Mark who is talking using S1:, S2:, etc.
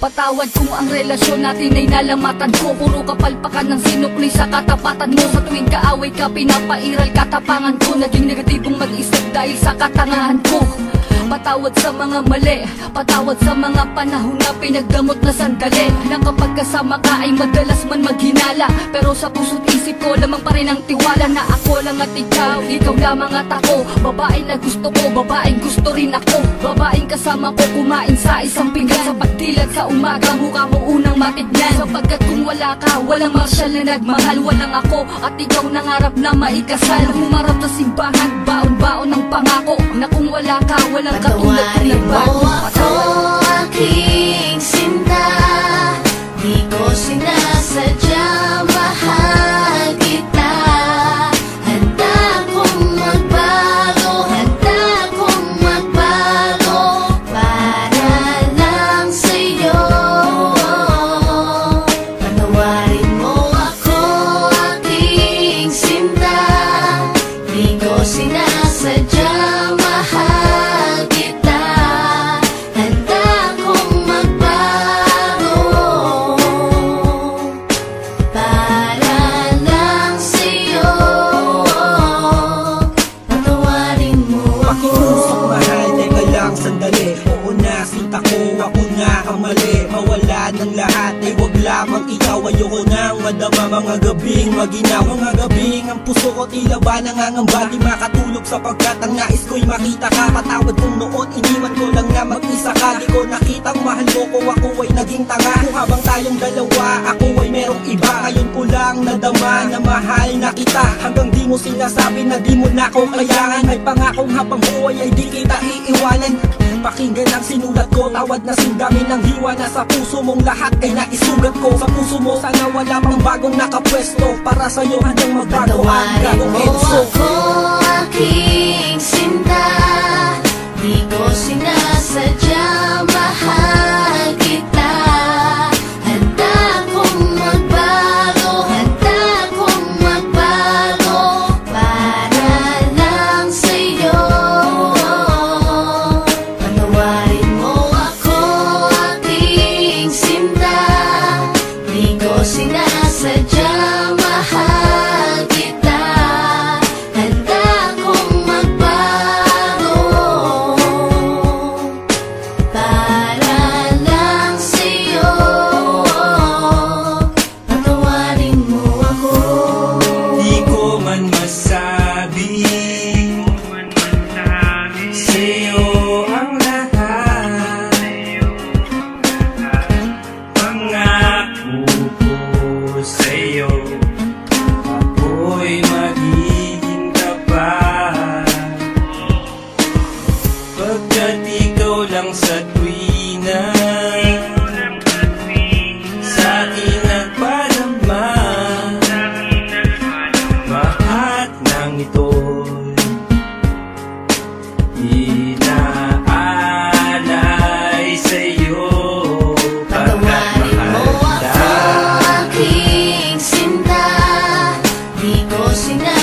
S1: Patawad kung ang relasyon natin ay nalamatan ko. Puro kapalpakan ng sinukli sa katapatan mo. Sa tuwing kaaway ka, pinapairal katapangan ko. Naging negatibong mag-isip dahil sa katangahan ko Patawad sa mga mali. Patawad sa mga panahon na pinagdamot na sandali. Na kapag kasama ka ay madalas man maghinala. Pero sa puso't isip ko lamang pa rin ang tiwala Na ako lang at ikaw, ikaw lamang at ako. Babae na gusto ko, babaeng gusto rin ako. Babaeng kasama ko kumain sa isang pinggan. Sa pagdilat sa umaga, mukha mo unang matignan Sapagkat kung wala ka, walang marsyal na nagmahal. Walang ako at ikaw nangarap na maikasal. Humarap sa simbahan, baon-baon ng pangako Na kung wala ka, walang katulad ko
S2: Patawarin mo
S1: nagbago
S2: ako, aking ako
S3: na ang mali. Mawala ng lahat, ay wag lamang ikaw. Ayoko nang madama mga gabing maginaw. Mga gabing ang puso ko tila ba nangangamba Di makatulog sapagkat ang nais ko'y makita ka. Patawad kung noon, iniwan ko lang na mag-isa ka. Di ko nakitang mahal mo ko, ako ay naging tanga. Kung habang tayong dalawa, ako ay merong iba. Ngayon ko lang nadama na mahal na kita. Hanggang di mo sinasabi na di mo na ko kailangan May pangakong habang buhay ay di kita iiwanan. Pakinggan ang sinulat Tawad na sindami ng hiwa na sa puso mong lahat ay naisugat ko. Sa puso mo sana wala pang bagong nakapwesto. Para sa'yo hanggang magbago ang
S2: Patawarin
S3: gagong
S2: mo
S3: Enzo
S2: ako, aking sinta ko sa'yo.
S3: Ako'y magiging tapat Pagkat ikaw lang sa tuwina sin.